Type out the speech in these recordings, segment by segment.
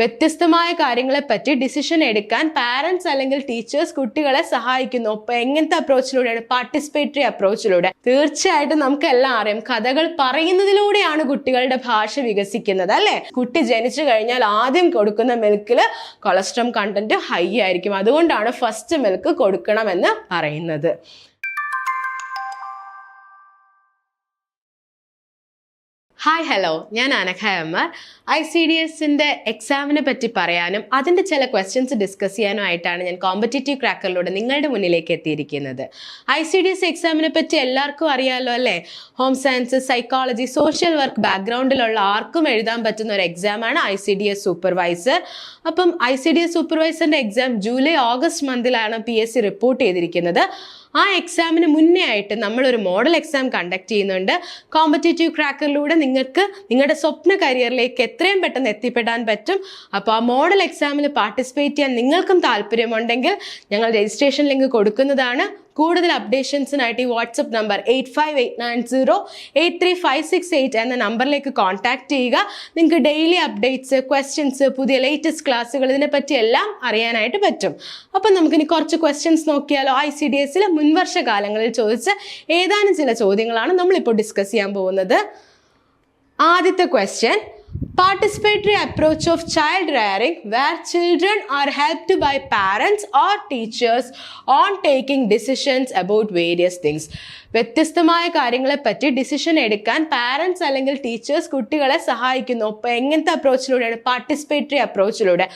വ്യത്യസ്തമായ കാര്യങ്ങളെ പറ്റി ഡിസിഷൻ എടുക്കാൻ പാരൻസ് അല്ലെങ്കിൽ ടീച്ചേഴ്സ് കുട്ടികളെ സഹായിക്കുന്നു. അപ്പൊ എങ്ങനത്തെ അപ്രോച്ചിലൂടെയാണ് പാർട്ടിസിപ്പേറ്ററി അപ്രോച്ചിലൂടെ തീർച്ചയായിട്ടും നമുക്ക് എല്ലാം അറിയാം. കഥകൾ പറയുന്നതിലൂടെയാണ് കുട്ടികളുടെ ഭാഷ വികസിക്കുന്നത് അല്ലെ? കുട്ടി ജനിച്ചു കഴിഞ്ഞാൽ ആദ്യം കൊടുക്കുന്ന മിൽക്കിൽ കൊളസ്ട്രോൾ കണ്ടന്റ് ഹൈ ആയിരിക്കും. അതുകൊണ്ടാണ് ഫസ്റ്റ് മിൽക്ക് കൊടുക്കണമെന്ന് പറയുന്നത്. ഹായ് ഹലോ ഞാൻ അനഖ അമ്മ ഐ സി ഡി എസിന്റെ എക്സാമിനെ പറ്റി പറയാനും അതിന്റെ ചില ക്വസ്റ്റ്യൻസ് ഡിസ്കസ് ചെയ്യാനും ആയിട്ടാണ് ഞാൻ കോമ്പറ്റേറ്റീവ് ക്രാക്കറിലൂടെ നിങ്ങളുടെ മുന്നിലേക്ക് എത്തിയിരിക്കുന്നത്. ഐ സി ഡി എസ് എക്സാമിനെ പറ്റി എല്ലാവർക്കും അറിയാമല്ലോ അല്ലേ? Home science psychology social work ബാക്ക്ഗ്രൗണ്ടിലുള്ള ആർക്കും എഴുതാൻ പറ്റുന്ന ഒരു എക്സാമാണ് I C D S supervisor അപ്പം ഐ സി ഡി എസ് സൂപ്പർവൈസറിന്റെ എക്സാം ജൂലൈ ഓഗസ്റ്റ് മന്തിലാണ് പി എസ് സി റിപ്പോർട്ട് ചെയ്തിരിക്കുന്നത്. ആ എക്സാമിന് മുന്നേ ആയിട്ട് നമ്മളൊരു മോഡൽ എക്സാം കണ്ടക്ട് ചെയ്യുന്നുണ്ട്. കോമ്പറ്റേറ്റീവ് ക്രാക്കറിലൂടെ നിങ്ങൾക്ക് നിങ്ങളുടെ സ്വപ്ന കരിയറിലേക്ക് എത്രയും പെട്ടെന്ന് എത്തിപ്പെടാൻ പറ്റും. അപ്പോൾ ആ മോഡൽ എക്സാമിൽ പാർട്ടിസിപ്പേറ്റ് ചെയ്യാൻ നിങ്ങൾക്കും താല്പര്യമുണ്ടെങ്കിൽ ഞങ്ങൾ രജിസ്ട്രേഷൻ ലിങ്ക് കൊടുക്കുന്നതാണ്. കൂടുതൽ അപ്ഡേഷൻസിനായിട്ട് ഈ WhatsApp number eight five eight nine zero eight three five six eight എന്ന നമ്പറിലേക്ക് കോൺടാക്ട് ചെയ്യുക. നിങ്ങൾക്ക് ഡെയിലി അപ്ഡേറ്റ്സ് ക്വസ്റ്റ്യൻസ് പുതിയ ലേറ്റസ്റ്റ് ക്ലാസ്സുകൾ ഇതിനെപ്പറ്റി എല്ലാം അറിയാനായിട്ട് പറ്റും. അപ്പം നമുക്കിനി കുറച്ച് ക്വസ്റ്റ്യൻസ് നോക്കിയാലോ? ഐ സി ഡി എസിലെ മുൻവർഷ കാലങ്ങളിൽ ചോദിച്ച ഏതാനും ചില ചോദ്യങ്ങളാണ് നമ്മളിപ്പോൾ ഡിസ്കസ് ചെയ്യാൻ പോകുന്നത്. ആദ്യത്തെ question participatory approach of child rearing where children are helped by parents or teachers on taking decisions about various things വ്യത്യസ്തമായ കാര്യങ്ങളെ പറ്റി ഡിസിഷൻ എടുക്കാൻ പാരൻസ് അല്ലെങ്കിൽ ടീച്ചേഴ്സ് കുട്ടികളെ സഹായിക്കുന്നു. അപ്പോൾ എങ്ങനത്തെ അപ്രോച്ചിലൂടെയാണ് പാർട്ടിസിപ്പേറ്ററി അപ്രോച്ചിലൂടെ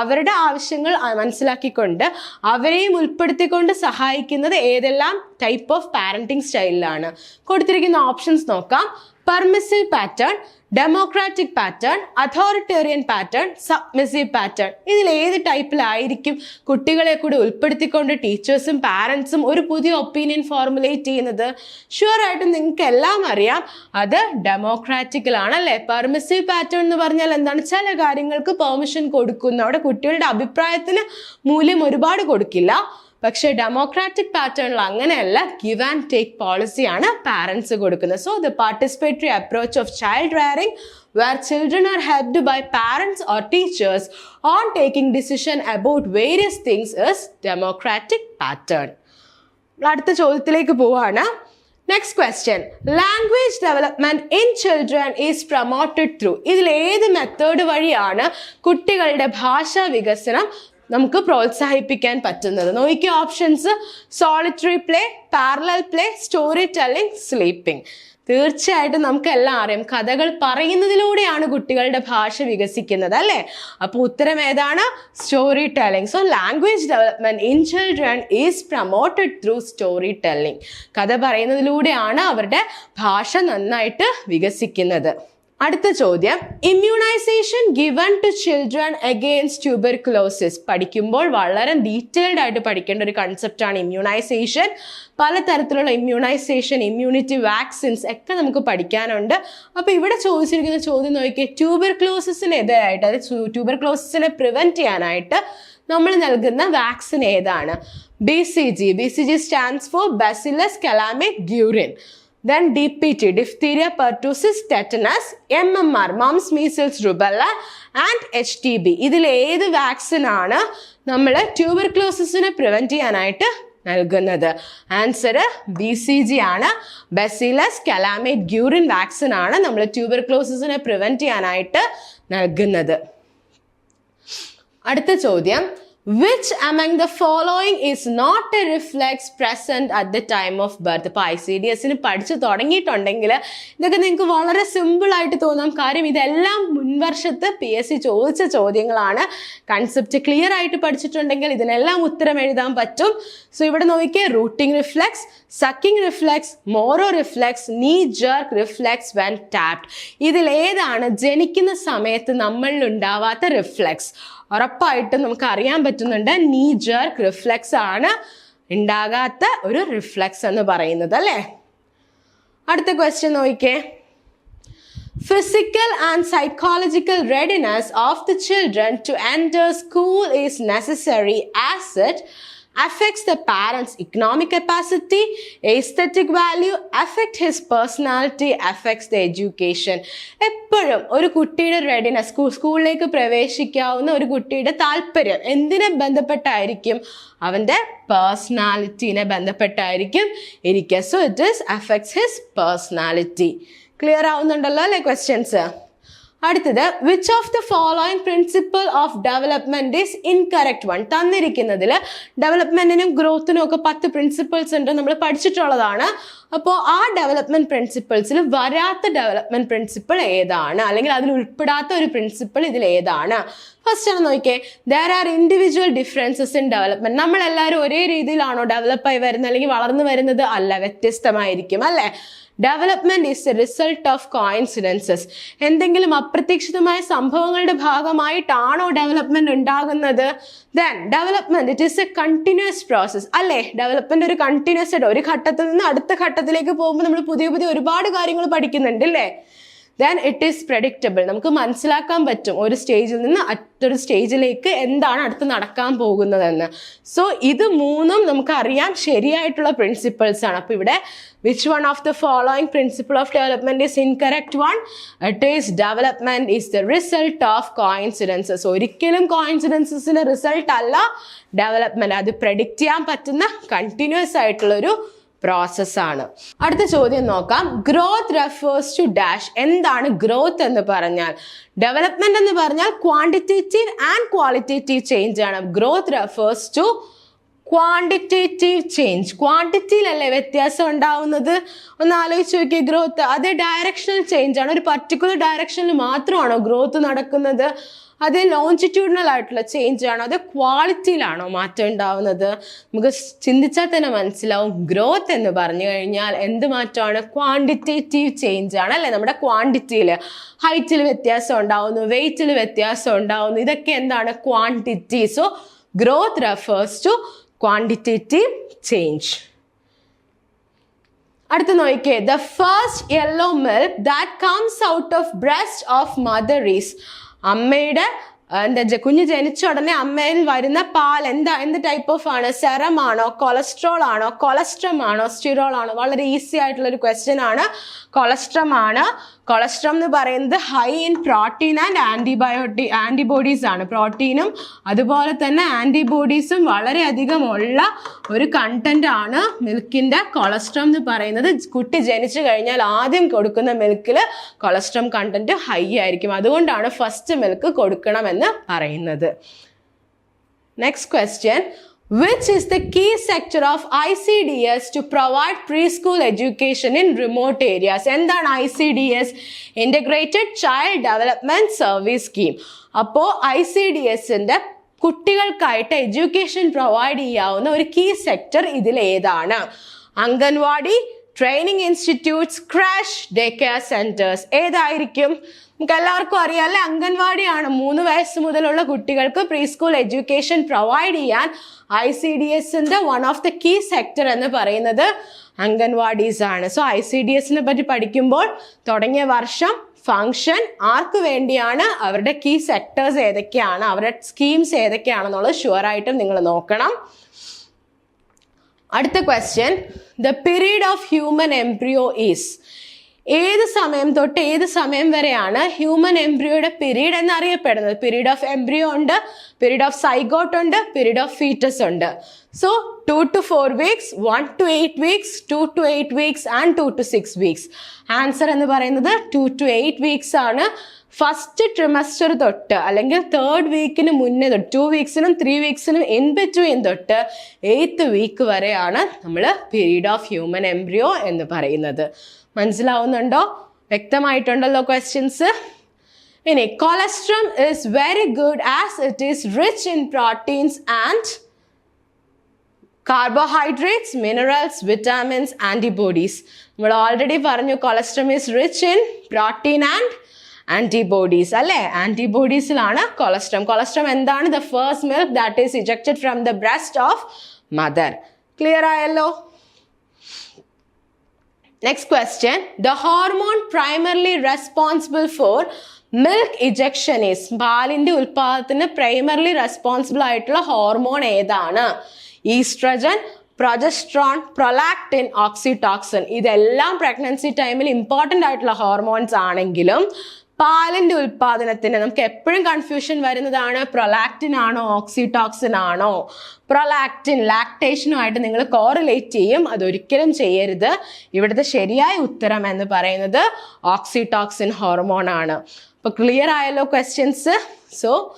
അവരുടെ ആവശ്യങ്ങൾ മനസ്സിലാക്കിക്കൊണ്ട് അവരെയും ഉൾപ്പെടുത്തിക്കൊണ്ട് സഹായിക്കുന്നത് ഏതെല്ലാം ടൈപ്പ് ഓഫ് പാരന്റിങ് സ്റ്റൈലിലാണ് കൊടുത്തിരിക്കുന്ന ഓപ്ഷൻസ് നോക്കാം. Permissive pattern democratic pattern authoritarian pattern submissive pattern ഇതിൽ ഏത് ടൈപ്പിലായിരിക്കും കുട്ടികളെ കൂടി ഉൾപ്പെടുത്തിക്കൊണ്ട് ടീച്ചേഴ്സും പാരൻസും ഒരു പുതിയ ഒപ്പീനിയൻ ഫോർമുലേറ്റ് ചെയ്യുന്നത്? ഷുവർ ആയിട്ടും നിങ്ങൾക്ക് എല്ലാം അറിയാം. അത് ഡെമോക്രാറ്റിക്കലാണ് അല്ലേ? പെർമിസീവ് പാറ്റേൺ എന്ന് പറഞ്ഞാൽ എന്താണ്? ചില കാര്യങ്ങൾക്ക് പെർമിഷൻ കൊടുക്കുന്നു. അവിടെ കുട്ടികളുടെ അഭിപ്രായത്തിന് മൂല്യം ഒരുപാട് കൊടുക്കില്ല. പക്ഷേ ഡെമോക്രാറ്റിക് പാറ്റേണിൽ അങ്ങനെയല്ല ഗിവ് ആൻഡ് ടേക്ക് പോളിസിയാണ് പാരൻസ് കൊടുക്കുന്നത്. So the participatory approach of child rearing where children are helped by parents or teachers on taking decision about various things is democratic pattern. അടുത്ത ചോദ്യത്തിലേക്ക് പോവാണ്. Next question language development in children is promoted through ഇതിൽ ഏത് method വഴിയാണ് കുട്ടികളുടെ ഭാഷാ വികസനം നമുക്ക് പ്രോത്സാഹിപ്പിക്കാൻ പറ്റുന്നത്. നോക്കിയ options solitary play parallel play story telling sleeping തീർച്ചയായിട്ടും നമുക്ക് എല്ലാം അറിയാം. കഥകൾ പറയുന്നതിലൂടെയാണ് കുട്ടികളുടെ ഭാഷ വികസിക്കുന്നത് അല്ലേ? അപ്പോൾ ഉത്തരം ഏതാണ്? Story telling so language development in children is promoted through story telling കഥ പറയുന്നതിലൂടെയാണ് അവരുടെ ഭാഷ നന്നായിട്ട് വികസിക്കുന്നത്. അടുത്ത ചോദ്യം. Immunisation given to children against tuberculosis പഠിക്കുമ്പോൾ വളരെ ഡീറ്റെയിൽഡ് ആയിട്ട് പഠിക്കേണ്ട ഒരു കൺസെപ്റ്റാണ് ഇമ്മ്യൂണൈസേഷൻ പലതരത്തിലുള്ള ഇമ്മ്യൂണൈസേഷൻ ഇമ്മ്യൂണിറ്റി വാക്സിൻസ് ഒക്കെ നമുക്ക് പഠിക്കാനുണ്ട്. അപ്പോൾ ഇവിടെ ചോദിച്ചിരിക്കുന്ന ചോദ്യം നോക്കിയേ ട്യൂബർക്ലോസിസിനെതിരായിട്ട് അതായത് ട്യൂബർക്ലോസിസിനെ പ്രിവെന്റ് ചെയ്യാനായിട്ട് നമ്മൾ നൽകുന്ന വാക്സിൻ ഏതാണ്? B C G B C G stands for bacillus Calmette Guerin then D P T diphtheria pertussis tetanus M M R mumps measles rubella and H T B ഇതിൽ ഏത് വാക്സിൻ ആണ് നമ്മൾ ട്യൂബർക്ലോസിസിനെ prevent ചെയ്യാനായിട്ട് നൽകുന്നത്? Answer B C G ആണ്. ബസിലസ് കലാമേറ്റ് Guérin vaccine ആണ് നമ്മൾ ട്യൂബർക്ലോസിസിനെ prevent ചെയ്യാനായിട്ട് നൽകുന്നത്. അടുത്ത ചോദ്യം. Which among the following is not a reflex present at the time of birth? ഇപ്പോൾ ഐ സി ഡി എസിന് പഠിച്ചു തുടങ്ങിയിട്ടുണ്ടെങ്കിൽ ഇതൊക്കെ നിങ്ങൾക്ക് വളരെ സിമ്പിൾ ആയിട്ട് തോന്നാം. കാര്യം ഇതെല്ലാം മുൻവർഷത്ത് പി എസ് സി ചോദിച്ച ചോദ്യങ്ങളാണ്. കൺസെപ്റ്റ് ക്ലിയർ ആയിട്ട് പഠിച്ചിട്ടുണ്ടെങ്കിൽ ഇതിനെല്ലാം ഉത്തരം എഴുതാൻ പറ്റും. സോ ഇവിടെ നോക്കിയേ rooting reflex sucking reflex Moro reflex knee jerk reflex when tapped ഇതിൽ ഏതാണ്? ജനിക്കുന്ന സമയത്ത് നമ്മളിൽ ഉണ്ടാവാത്ത റിഫ്ലെക്സ് ഉറപ്പായിട്ടും നമുക്ക് അറിയാൻ പറ്റുന്നുണ്ട് നീ ജർക്ക് റിഫ്ലെക്സ് ആണ് ഉണ്ടാകാത്ത ഒരു റിഫ്ലെക്സ് എന്ന് പറയുന്നത് അല്ലേ? അടുത്ത ക്വസ്റ്റ്യൻ നോക്കിക്കേ. Physical and psychological readiness of the children to enter school is necessary as it affects the parent's economic capacity, aesthetic value, affect his personality, affects the education. എപ്പോഴും ഒരു കുട്ടിയുടെ റെഡിനെസ് സ്കൂൾ സ്കൂളിലേക്ക് പ്രവേശിക്കാവുന്ന ഒരു കുട്ടിയുടെ താല്പര്യം എന്തിനെ ബന്ധപ്പെട്ടായിരിക്കും? അവന്റെ പേഴ്സണാലിറ്റീനെ ബന്ധപ്പെട്ടായിരിക്കും. ഇരിക്കുക so it is affects his personality clear ആവുന്നുണ്ടല്ലോ അല്ലേ ക്വസ്റ്റ്യൻസ് അടുത്തത് which of the following principle of development is incorrect one തന്നിരിക്കുന്നതിൽ ഡെവലപ്മെന്റിനും ഗ്രോത്തിനും ഒക്കെ പത്ത് പ്രിൻസിപ്പിൾസ് ഉണ്ട് നമ്മൾ പഠിച്ചിട്ടുള്ളതാണ്. അപ്പോൾ ആ ഡെവലപ്മെന്റ് പ്രിൻസിപ്പിൾസിൽ വരാത്ത ഡെവലപ്മെന്റ് പ്രിൻസിപ്പിൾ ഏതാണ്? അല്ലെങ്കിൽ അതിൽ ഉൾപ്പെടാത്ത ഒരു പ്രിൻസിപ്പിൾ ഇതിൽ ഏതാണ്? ഫസ്റ്റ് ആണ് നോക്കിയേ there are individual differences in development നമ്മൾ എല്ലാവരും ഒരേ രീതിയിലാണോ ഡെവലപ്പായി വരുന്നത് അല്ലെങ്കിൽ വളർന്നു വരുന്നത്? അല്ല വ്യത്യസ്തമായിരിക്കും അല്ലേ? Development is a result of coincidences എന്തെങ്കിലും അപ്രതീക്ഷിതമായ സംഭവങ്ങളുടെ ഭാഗമായിട്ടാണോ ഡെവലപ്മെന്റ് ഉണ്ടാകുന്നത്? Then development it is a continuous process അല്ലേ? ഡെവലപ്മെന്റ് ഒരു കണ്ടിന്യൂസ് ആയിട്ട് ഒരു ഘട്ടത്തിൽ നിന്ന് അടുത്ത ഘട്ടത്തിലേക്ക് പോകുമ്പോൾ നമ്മൾ പുതിയ പുതിയ ഒരുപാട് കാര്യങ്ങൾ പഠിക്കുന്നുണ്ട് അല്ലേ ദെൻ ഇറ്റ് ഈസ് പ്രഡിക്റ്റബിൾ നമുക്ക് മനസ്സിലാക്കാൻ പറ്റും ഒരു സ്റ്റേജിൽ നിന്ന് മറ്റൊരു സ്റ്റേജിലേക്ക് എന്താണ് അടുത്ത് നടക്കാൻ പോകുന്നതെന്ന്. സോ ഇത് മൂന്നും നമുക്ക് അറിയാൻ ശരിയായിട്ടുള്ള പ്രിൻസിപ്പിൾസ് ആണ്. അപ്പോൾ ഇവിടെ which one of the following principle of development is incorrect one it is development is the result of coincidences ഒരിക്കലും കോയിൻസിഡൻസസിന്റെ റിസൾട്ട് അല്ല ഡെവലപ്മെന്റ് അത് പ്രഡിക്റ്റ് ചെയ്യാൻ പറ്റുന്ന കണ്ടിന്യൂസ് ആയിട്ടുള്ളൊരു പ്രോസസ്സാണ് അടുത്ത ചോദ്യം നോക്കാം. ഗ്രോത്ത് റെഫേഴ്സ് ടു ഡാഷ് എന്താണ് ഗ്രോത്ത് എന്ന് പറഞ്ഞാൽ? ഡെവലപ്മെന്റ് എന്ന് പറഞ്ഞാൽ ക്വാണ്ടിറ്റേറ്റീവ് ആൻഡ് ക്വാളിറ്റേറ്റീവ് ചേഞ്ച് ആണ്. Growth refers to quantitative change ക്വാണ്ടിറ്റിയിലല്ലേ വ്യത്യാസം ഉണ്ടാവുന്നത്? ഒന്ന് ആലോചിച്ച് നോക്കിയേ ഗ്രോത്ത് അത് ഡയറക്ഷണൽ ചേഞ്ച് ആണ്. ഒരു പർട്ടിക്കുലർ ഡയറക്ഷനിൽ മാത്രമാണോ ഗ്രോത്ത് നടക്കുന്നത്? അത് ലോഞ്ചിറ്റ്യൂഡിനൽ ആയിട്ടുള്ള ചേഞ്ച് ആണോ? അത് ക്വാളിറ്റിയിലാണോ മാറ്റം ഉണ്ടാവുന്നത്? നമുക്ക് ചിന്തിച്ചാൽ തന്നെ മനസ്സിലാവും. ഗ്രോത്ത് എന്ന് പറഞ്ഞു കഴിഞ്ഞാൽ എന്ത് മാറ്റമാണ്? ക്വാണ്ടിറ്റേറ്റീവ് ചേഞ്ച് ആണ് അല്ലേ? നമ്മുടെ ക്വാണ്ടിറ്റിയിൽ ഹൈറ്റിൽ വ്യത്യാസം ഉണ്ടാവുന്നു വെയിറ്റിൽ വ്യത്യാസം ഉണ്ടാവുന്നു. ഇതൊക്കെ എന്താണ്? Quantity so growth refers to quantitative change അടുത്ത് നോക്കിയേ. The first yellow milk that comes out of breast of mother is അമ്മയുടെ എന്താ കുഞ്ഞ് ജനിച്ച ഉടനെ അമ്മയിൽ വരുന്ന പാൽ എന്താ എന്ത് ടൈപ്പ് ഓഫ് ആണ്? സെറം ആണോ കൊളസ്ട്രോൾ ആണോ കൊളസ്ട്രം ആണോ സ്റ്റിറോൾ ആണോ? വളരെ ഈസി ആയിട്ടുള്ള ഒരു ക്വസ്റ്റ്യൻ ആണ്. കൊളസ്ട്രം ആണ്. കൊളസ്ട്രം എന്ന് പറയുന്നത് high in protein and antibiotic antibodies ആണ്. പ്രോട്ടീനും അതുപോലെ തന്നെ ആന്റിബോഡീസും വളരെയധികം ഉള്ള ഒരു കണ്ടന്റ് ആണ് മിൽക്കിന്റെ കൊളസ്ട്രം എന്ന് പറയുന്നത്. കുട്ടി ജനിച്ചു കഴിഞ്ഞാൽ ആദ്യം കൊടുക്കുന്ന മിൽക്കിൽ കൊളസ്ട്രം കണ്ടന്റ് ഹൈ ആയിരിക്കും. അതുകൊണ്ടാണ് ഫസ്റ്റ് മിൽക്ക് കൊടുക്കണമെന്ന് പറയുന്നത് next question sector of I C D S to provide pre school education in remote areas എന്താണ് I C D S integrated child development service scheme അപ്പോൾ ഐ സി ഡി എസിന്റെ കുട്ടികൾക്കായിട്ട് education provide ചെയ്യാവുന്ന ഒരു key sector ഇതിലേതാണ്. Anganwadi training institutes creche day care centres ഏതായിരിക്കും? നമുക്ക് എല്ലാവർക്കും അറിയാം അല്ലെ? അംഗൻവാടിയാണ് മൂന്ന് വയസ്സ് മുതലുള്ള കുട്ടികൾക്ക് പ്രീ സ്കൂൾ എഡ്യൂക്കേഷൻ പ്രൊവൈഡ് ചെയ്യാൻ ഐ സി ഡി എസിന്റെ one of the key sector എന്ന് പറയുന്നത് അംഗൻവാടീസ് ആണ്. സോ ഐ സി ഡി എസിനെ പറ്റി പഠിക്കുമ്പോൾ തുടങ്ങിയ വർഷം ഫങ്ഷൻ ആർക്ക് വേണ്ടിയാണ്? അവരുടെ കീ സെക്ടേഴ്സ് ഏതൊക്കെയാണ്? അവരുടെ സ്കീംസ് ഏതൊക്കെയാണെന്നുള്ളത് ഷുവറായിട്ടും നിങ്ങൾ നോക്കണം. അടുത്ത question the period of human embryo is ഏത് സമയം തൊട്ട് ഏത് സമയം വരെയാണ് ഹ്യൂമൻ എംബ്രിയോയുടെ പീരീഡ് എന്നറിയപ്പെടുന്നത്? പീരീഡ് ഓഫ് എംബ്രിയോ ഉണ്ട് പീരീഡ് ഓഫ് സൈഗോട്ട് ഉണ്ട് പീരീഡ് ഓഫ് ഫീറ്റസ് ഉണ്ട്. So two to four weeks one to eight weeks two to eight weeks and two to six weeks answer എന്ന് പറയുന്നത് ടു ടു എയ്റ്റ് വീക്സ് ആണ്. First trimester തൊട്ട് അല്ലെങ്കിൽ third വീക്കിന് മുന്നേ തൊട്ട് ടു വീക്സിനും ത്രീ വീക്സിനും ഇൻ ബിറ്റ്വീൻ തൊട്ട് എയ്ത്ത് വീക്ക് വരെയാണ് നമ്മൾ പീരീഡ് ഓഫ് ഹ്യൂമൻ എംബ്രിയോ എന്ന് പറയുന്നത്. മനസ്സിലാവുന്നുണ്ടോ? വ്യക്തമായിട്ടുണ്ടല്ലോ ക്വസ്റ്റ്യൻസ് ഇനി cholesterol is very good as it is rich in proteins and carbohydrates minerals vitamins antibodies നമ്മൾ ഓൾറെഡി പറഞ്ഞു cholesterol is rich in protein and antibodies അല്ലേ? ആന്റിബോഡീസിലാണ് കൊളസ്ട്രം കൊളസ്ട്രം എന്താണ്? The first milk that is ejected from the breast of mother clear ആയല്ലോ? Next question the hormone primarily responsible for milk ejection is പാലിന്റെ ഉൽപാദനത്തിന് primarily responsible ആയിട്ടുള്ള hormone ഏതാണ്? Oestrogen progesterone prolactin oxytocin ഇതെല്ലാം pregnancy ടൈമിൽ important ആയിട്ടുള്ള hormones ആണെങ്കിലും പാലിന്റെ ഉൽപാദനത്തിന് നമുക്ക് എപ്പോഴും കൺഫ്യൂഷൻ വരുന്നതാണ് പ്രൊലാക്റ്റിൻ ആണോ ഓക്സിടോക്സിൻ ആണോ? പ്രൊലാക്റ്റിൻ ലാക്ടേഷനുമായിട്ട് നിങ്ങൾ കോറിലേറ്റ് ചെയ്യും അതൊരിക്കലും ചെയ്യരുത്. ഇവിടുത്തെ ശരിയായ ഉത്തരം എന്ന് പറയുന്നത് ഓക്സിടോക്സിൻ ഹോർമോൺ ആണ്. അപ്പോൾ ക്ലിയർ ആയല്ലോ ക്വസ്റ്റ്യൻസ് സോ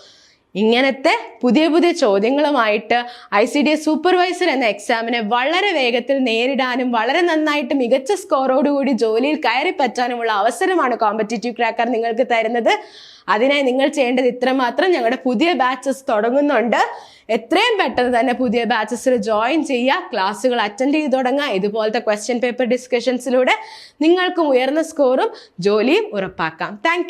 ഇങ്ങനത്തെ പുതിയ പുതിയ ചോദ്യങ്ങളുമായിട്ട് I C D S supervisor എന്ന എക്സാമിനെ വളരെ വേഗത്തിൽ നേരിടാനും വളരെ നന്നായിട്ട് മികച്ച സ്കോറോടുകൂടി ജോലിയിൽ കയറി പറ്റാനുമുള്ള അവസരമാണ് കോമ്പറ്റേറ്റീവ് ക്രാക്കർ നിങ്ങൾക്ക് തരുന്നത്. അതിനായി നിങ്ങൾ ചെയ്യേണ്ടത് ഇത്രമാത്രം. ഞങ്ങളുടെ പുതിയ ബാച്ചസ് തുടങ്ങുന്നുണ്ട്. എത്രയും പെട്ടെന്ന് തന്നെ പുതിയ ബാച്ചസിൽ ജോയിൻ ചെയ്യുക ക്ലാസ്സുകൾ അറ്റൻഡ് ചെയ്ത് തുടങ്ങുക. ഇതുപോലത്തെ ക്വസ്റ്റ്യൻ പേപ്പർ ഡിസ്കഷൻസിലൂടെ നിങ്ങൾക്കും ഉയർന്ന സ്കോറും ജോലിയും ഉറപ്പാക്കാം. താങ്ക്